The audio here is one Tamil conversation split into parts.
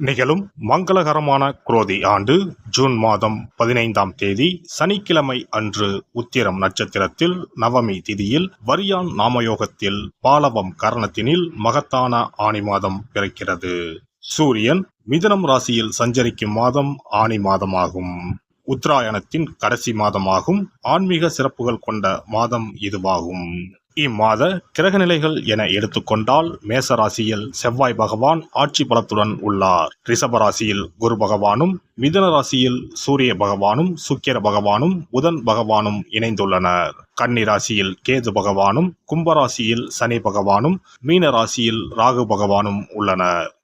நிகழும் மங்களகரமான குரோதி ஆண்டு ஜூன் மாதம் பதினைந்தாம் தேதி சனிக்கிழமை அன்று உத்திரம் நட்சத்திரத்தில் நவமி திதியில் வரியான் நாமயோகத்தில் பாலவம் கரணத்தினில் மகத்தான ஆணி மாதம் பிறக்கிறது. சூரியன் மிதனம் ராசியில் சஞ்சரிக்கும் மாதம் ஆணி மாதமாகும். உத்தராயணத்தின் கடைசி மாதமாகும். ஆன்மீக சிறப்புகள் கொண்ட மாதம் இதுவாகும். இம்மாத கிரகநிலைகள் என எடுத்துக்கொண்டால் மேச ராசியில் செவ்வாய் பகவான் ஆட்சி பலத்துடன் உள்ளார். ரிஷபராசியில் குரு பகவானும் மிதுன ராசியில் சூரிய பகவானும் சுக்கிர பகவானும் புதன் பகவானும் இணைந்துள்ளனர். கன்னி ராசியில் கேது பகவானும் கும்பராசியில் சனி பகவானும் மீன ராசியில் ராகு பகவானும் உள்ளனர்.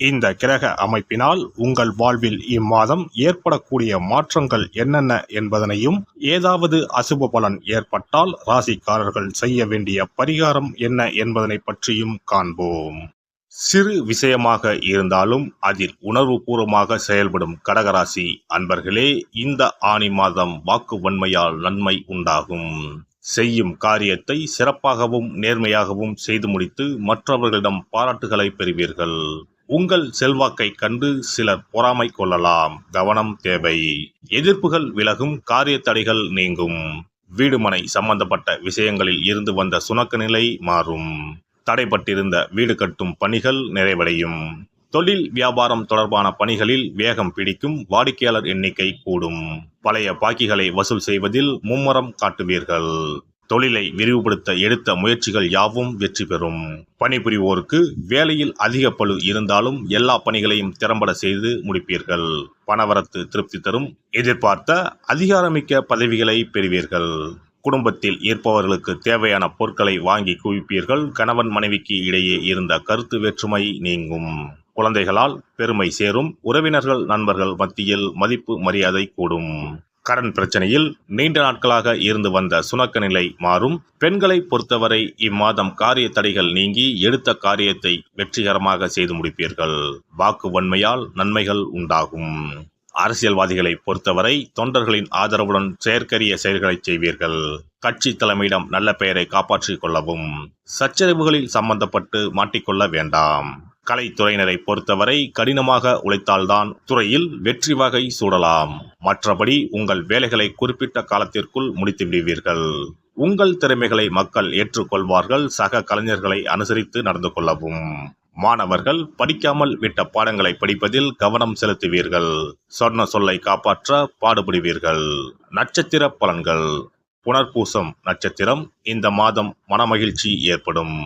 இந்த கிரக அமைப்பினால் உங்கள் வாழ்வில் இம்மாதம் ஏற்படக்கூடிய மாற்றங்கள் என்னென்ன என்பதனையும் ஏதாவது அசுப பலன் ஏற்பட்டால் ராசிக்காரர்கள் செய்ய வேண்டிய பரிகாரம் என்ன என்பதனை பற்றியும் காண்போம். சிறு விஷயமாக இருந்தாலும் அதில் உணர்வுபூர்வமாக செயல்படும் கடகராசி அன்பர்களே இந்த ஆணி மாதம் வாக்கு வன்மையால் நன்மை உண்டாகும். செய்யும் காரியத்தை சிறப்பாகவும் நேர்மையாகவும் செய்து முடித்து மற்றவர்களிடம் பாராட்டுகளை பெறுவீர்கள். உங்கள் செல்வாக்கை கண்டு சிலர் பொறாமை கொள்ளலாம். கவனம் தேவை. எதிர்ப்புகள் விலகும் காரிய தடைகள் நீங்கும். வீடுமனை சம்பந்தப்பட்ட விஷயங்களில் இருந்து வந்த சுணக்க நிலை மாறும். தடைப்பட்டிருந்த வீடு கட்டும் பணிகள் நிறைவடையும். தொழில் வியாபாரம் தொடர்பான பணிகளில் வேகம் பிடிக்கும் வாடிக்கையாளர் எண்ணிக்கை கூடும். பழைய பாக்கிகளை வசூல் செய்வதில் மும்முரம் காட்டுவீர்கள். தொழிலை விரிவுபடுத்த எடுத்த முயற்சிகள் யாவும் வெற்றி பெறும். பணிபுரிவோருக்கு வேலையில் அதிக பழு இருந்தாலும் எல்லா பணிகளையும் திறம்பட செய்து முடிப்பீர்கள். பணவரத்து திருப்தி தரும். எதிர்பார்த்த அதிகாரமிக்க பதவிகளை பெறுவீர்கள். குடும்பத்தில் இருப்பவர்களுக்கு தேவையான பொருட்களை வாங்கி குவிப்பீர்கள். கணவன் மனைவிக்கு இடையே இருந்த கருத்து வேற்றுமை நீங்கும். குழந்தைகளால் பெருமை சேரும். உறவினர்கள் நண்பர்கள் மத்தியில் மதிப்பு மரியாதை கூடும். கடன் பிரச்சனையில் நீண்ட நாட்களாக இருந்து வந்த சுணக்க நிலை மாறும். பெண்களை பொறுத்தவரை இம்மாதம் காரிய தடைகள் நீங்கி எடுத்த காரியத்தை வெற்றிகரமாக செய்து முடிப்பீர்கள். வாக்கு வன்மையால் நன்மைகள் உண்டாகும். அரசியல்வாதிகளை பொறுத்தவரை தொண்டர்களின் ஆதரவுடன் செயற்கரிய செயல்களை செய்வீர்கள். கட்சி தலைமையிடம் நல்ல பெயரை காப்பாற்றிக் கொள்ளவும் சச்சரவுகளில் சம்பந்தப்பட்டு மாட்டிக்கொள்ள வேண்டாம். கலைத்துறையினரை பொறுத்தவரை கடினமாக உழைத்தால்தான் துறையில் வெற்றி வகை சூடலாம். மற்றபடி உங்கள் வேலைகளை குறிப்பிட்ட காலத்திற்குள் முடித்து விடுவீர்கள். உங்கள் திறமைகளை மக்கள் ஏற்றுக்கொள்வார்கள். சக கலைஞர்களை அனுசரித்து நடந்து கொள்ளவும். மாணவர்கள் படிக்காமல் விட்ட பாடங்களை படிப்பதில் கவனம் செலுத்துவீர்கள். சொன்ன சொல்லை காப்பாற்ற பாடுபடுவீர்கள். நட்சத்திர பலன்கள். புனர்பூசம் நட்சத்திரம் இந்த மாதம் மனமகிழ்ச்சி ஏற்படும்.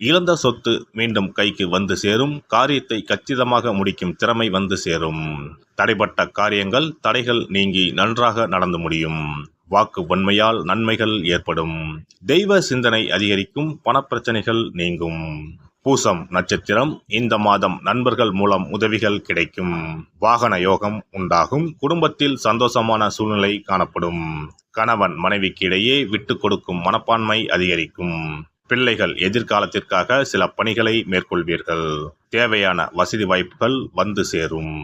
இழந்த சொத்து மீண்டும் கைக்கு வந்து சேரும் காரியத்தை கச்சிதமாக முடிக்கும் திறமை வந்து சேரும். தடைப்பட்ட காரியங்கள் தடைகள் நீங்கி நன்றாக நடந்து முடியும். வாக்கு வன்மையால் நன்மைகள் ஏற்படும். தெய்வ சிந்தனை அதிகரிக்கும் பணப்பிரச்சனைகள் நீங்கும். பூசம் நட்சத்திரம் இந்த மாதம் நண்பர்கள் மூலம் உதவிகள் கிடைக்கும். வாகன யோகம் உண்டாகும் குடும்பத்தில் சந்தோஷமான சூழ்நிலை காணப்படும். கணவன் மனைவிக்கு இடையே விட்டு கொடுக்கும் மனப்பான்மை அதிகரிக்கும். பிள்ளைகள் எதிர்காலத்திற்காக சில பணிகளை மேற்கொள்வீர்கள். தேவையான வசதி வாய்ப்புகள் வந்து சேரும்.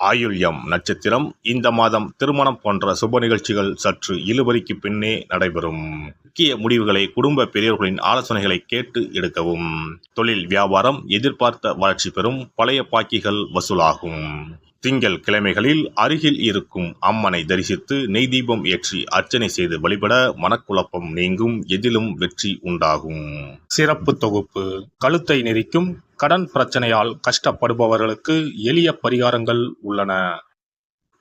ஆயுள்யம் நட்சத்திரம் இந்த மாதம் திருமணம் போன்ற சுப நிகழ்ச்சிகள் சற்று இழுபறிக்கு பின்னே நடைபெறும். முக்கிய முடிவுகளை குடும்ப பெரியவர்களின் ஆலோசனைகளை கேட்டு எடுக்கவும். தொழில் வியாபாரம் எதிர்பார்த்த வளர்ச்சி பெறும் பழைய பாக்கிகள் வசூலாகும். திங்கள் கிழமைகளில் அருகில் இருக்கும் அம்மனை தரிசித்து நெய் தீபம் ஏற்றி அர்ச்சனை செய்து வழிபட மனக்குழப்பம் நீங்கும் எதிலும் வெற்றி உண்டாகும். சிறப்பு தொகுப்பு. கழுத்தை நெரிக்கும் கடன் பிரச்சனையால் கஷ்டப்படுபவர்களுக்கு எளிய பரிகாரங்கள் உள்ளன.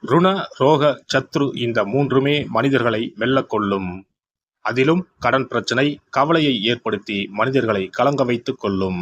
ருண ரோக சத்ரு இந்த மூன்றுமே மனிதர்களை வெல்லக்கொள்ளும் அதிலும் கடன் பிரச்சனை கவலையை ஏற்படுத்தி மனிதர்களை கலங்க வைத்துக் கொள்ளும்.